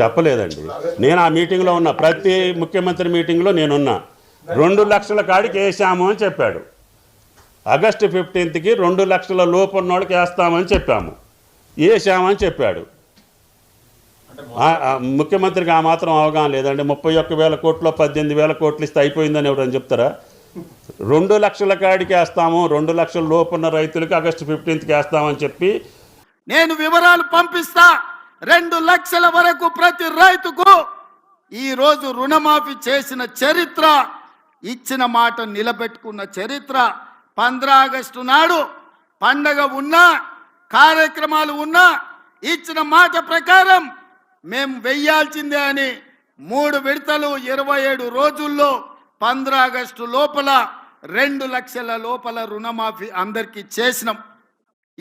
చెప్పలేదండి. నేను ఆ మీటింగ్లో ఉన్నా. ప్రతి ముఖ్యమంత్రి మీటింగ్లో నేనున్నా. రెండు లక్షల కాడికి వేసాము అని చెప్పాడు. ఆగస్టు ఫిఫ్టీన్త్కి రెండు లక్షల లోపు ఉన్నోళ్ళకి వేస్తామని చెప్పాము. వేసామని చెప్పాడు. ముఖ్యమంత్రికి ఆ మాత్రం అవగాహన లేదండి. ముప్పై ఒక్క వేల కోట్లో పద్దెనిమిది వేల కోట్లు ఇస్తే అయిపోయిందని ఎవరైనా చెప్తారా? రెండు లక్షల కాడికి వేస్తాము రెండు లక్షల లోపున్న రైతులకు ఆగస్టు ఫిఫ్టీన్త్కి వేస్తామని చెప్పి నేను వివరాలు పంపిస్తా. రెండు లక్షల వరకు ప్రతి రైతుకు ఈ రోజు రుణమాఫీ చేసిన చరిత్ర ఇచ్చిన మాట నిలబెట్టుకున్న చరిత్ర. పంద్రా ఆగస్టు నాడు పండగ ఉన్నా కార్యక్రమాలు ఉన్నా ఇచ్చిన మాట ప్రకారం మేము వెయ్యాల్సిందే అని మూడు విడతలు ఇరవై ఏడు రోజుల్లో పంద్రా ఆగస్టు లోపల రెండు లక్షల లోపల రుణమాఫీ అందరికీ చేసినాం.